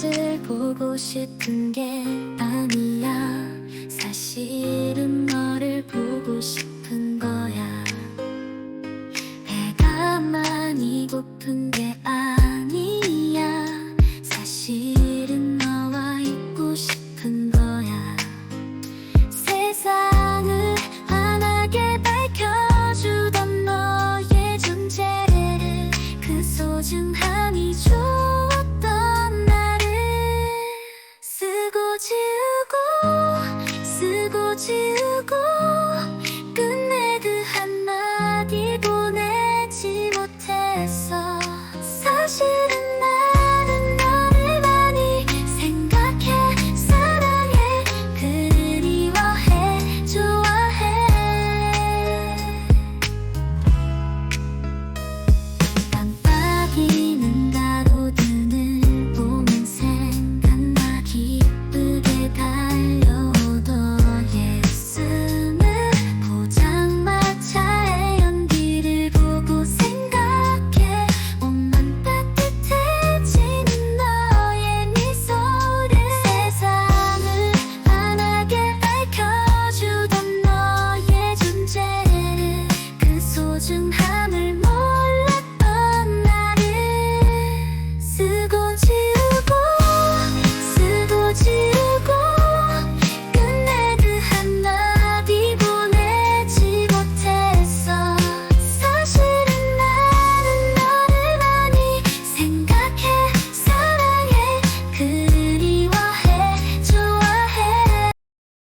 빛을 보고 싶은 게 아니야. 사실은 너를 보고 싶은 거야. 배가 많이 고픈 게 아니야. 사실은 너와 있고 싶은 거야. 세상을 환하게 밝혀주던 너의 존재를 그 소중한 용기 보내지 못했어.